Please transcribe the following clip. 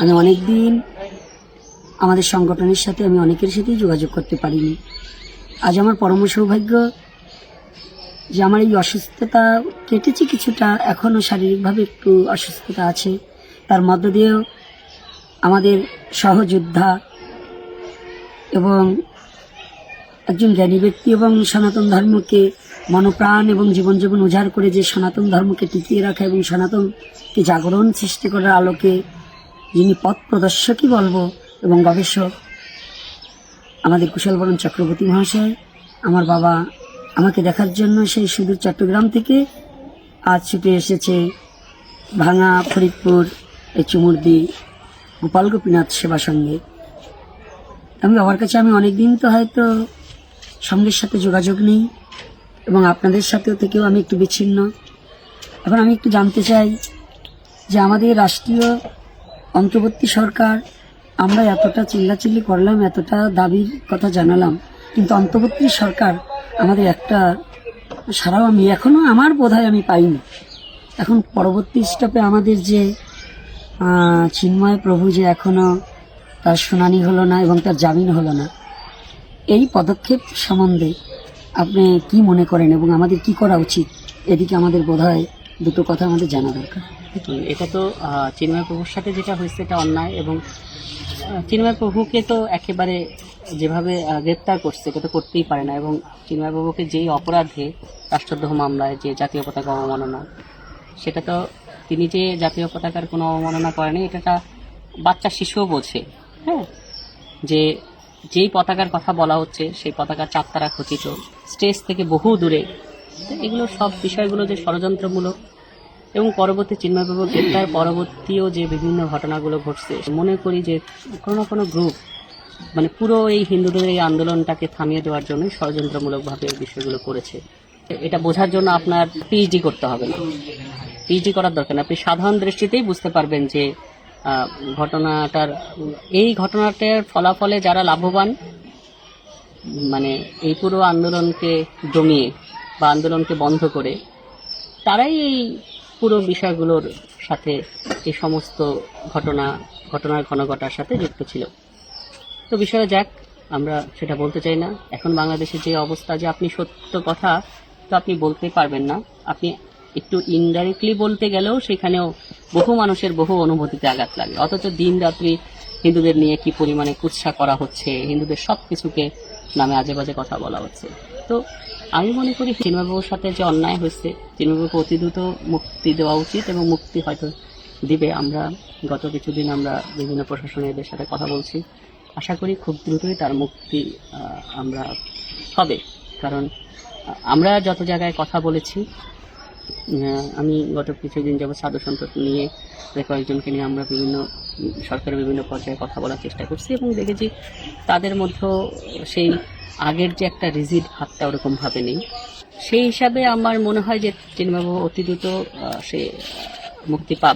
আমি অনেক দিন আমাদের সংগঠনের সাথে, আমি অনেকের সাথেই যোগাযোগ করতে পারিনি। আজ আমার পরম সৌভাগ্য যে আমার এই অসুস্থতা কেটেছে কিছুটা, এখনও শারীরিকভাবে একটু অসুস্থতা আছে। তার মধ্য দিয়েও আমাদের সহযোদ্ধা এবং একজন জ্ঞানী ব্যক্তি এবং সনাতন ধর্মকে মনপ্রাণ এবং জীবন জীবন উজাড় করে যে সনাতন ধর্মকে টিকিয়ে রাখা এবং সনাতনকে জাগরণ সৃষ্টি করার আলোকে যিনি পথ প্রদর্শকই বলব এবং গবেষক। আমাদের কুশলবরণ চক্রবর্তী মহাশয়, আমার বাবা আমাকে দেখার জন্য সেই সুদূর চট্টগ্রাম থেকে আজ ছুটে এসেছে ভাঙা ফরিদপুর এই চুমুরদি গোপাল গোপীনাথ সেবা সঙ্গে। আমি বাবার কাছে আমি অনেক দিন তো হয়তো সঙ্গের সাথে যোগাযোগ নেই এবং আপনাদের সাথেও থেকেও আমি একটু বিচ্ছিন্ন। এখন আমি একটু জানতে চাই যে আমাদের রাষ্ট্রীয় অন্তর্বর্তী সরকার, আমরা এতটা চিল্লাচিল্লি করলাম, এতটা দাবির কথা জানালাম, কিন্তু অন্তর্বর্তী সরকার আমাদের একটা সারাও আমি এখনও আমার বোধহয় আমি পাইনি। এখন পরবর্তী স্টপে আমাদের যে চিন্ময় প্রভু যে এখনও তার শুনানি হলো না এবং তার জামিন হলো না, এই পদক্ষেপ সম্বন্ধে আপনি কি মনে করেন এবং আমাদের কি করা উচিত? এদিকে আমাদের বোধহয় দুটো কথা আমাদের জানা দরকার। এটা তো চিন্ময় প্রভুর সাথে যেটা হয়েছে এটা অন্যায় এবং চিন্ময় প্রভুকে তো একেবারে যেভাবে গ্রেপ্তার করছে এটা তো করতেই পারে না এবং চিন্ময় প্রভুকে যেই অপরাধে রাষ্ট্রদ্রোহ মামলায় যে জাতীয় পতাকা অবমাননা, সেটা তো তিনি যে জাতীয় পতাকার কোনো অবমাননা করেনি, এটা বাচ্চা শিশুও বোঝে হ্যাঁ? যে যেই পতাকার কথা বলা হচ্ছে, সেই পতাকার চারতারা খচিত, স্টেজ থেকে বহু দূরে এগুলো সব বিষয়গুলো যে ষড়যন্ত্রমূলক এবং পরবর্তী চিন্ময়বাবু গ্রেপ্তার পরবর্তীও যে বিভিন্ন ঘটনাগুলো ঘটছে, মনে করি যে কোনো না কোনো গ্রুপ মানে পুরো এই হিন্দুদের এই আন্দোলনটাকে থামিয়ে দেওয়ার জন্য ষড়যন্ত্রমূলকভাবে এই বিষয়গুলো করেছে। এটা বোঝার জন্য আপনার পিএইচডি করতে হবে না। পিএইচডি করার দরকার আপনি সাধারণ দৃষ্টিতেই বুঝতে পারবেন যে ঘটনাটার, এই ঘটনাটার ফলাফলে যারা লাভবান মানে এই পুরো আন্দোলনকে জমিয়ে বা আন্দোলনকে বন্ধ করে, তারাই এই পুরো বিষয়গুলোর সাথে এই সমস্ত ঘটনা, ঘটনার ঘনঘটার সাথে যুক্ত ছিল। তো বিষয়ে যাক, আমরা সেটা বলতে চাই না। এখন বাংলাদেশের যে অবস্থা, যে আপনি সত্য কথা তো আপনি বলতে পারবেন না। আপনি একটু ইনডাইরেক্টলি বলতে গেলেও সেখানেও বহু মানুষের বহু অনুভূতিতে আঘাত লাগে। অথচ দিন রাত্রি হিন্দুদের নিয়ে কি পরিমাণে কুৎসা করা হচ্ছে, হিন্দুদের সব কিছুকে নামে আজে বাজে কথা বলা হচ্ছে। তো আমি মনে করি চিন্ময়বাবুর সাথে যে অন্যায় হয়েছে চিন্ময়বাবুকে অতি দ্রুত মুক্তি দেওয়া উচিত এবং মুক্তি হয়তো দিবে। আমরা গত কিছুদিন আমরা বিভিন্ন প্রশাসনীয়দের সাথে কথা বলছি। আশা করি খুব দ্রুতই তার মুক্তি আমরা হবে। কারণ আমরা যত জায়গায় কথা বলেছি আমি গত কিছুদিন যাব সাধু সন্তোষ নিয়ে কয়েকজনকে নিয়ে আমরা বিভিন্ন সরকারের বিভিন্ন পর্যায়ে কথা বলার চেষ্টা করছি এবং দেখেছি তাদের মধ্যেও সেই আগের যে একটা রিজিড ভাবটা ওরকমভাবে নেই। সেই হিসাবে আমার মনে হয় যে তিনবাবু অতি দ্রুত সে মুক্তি পাবে।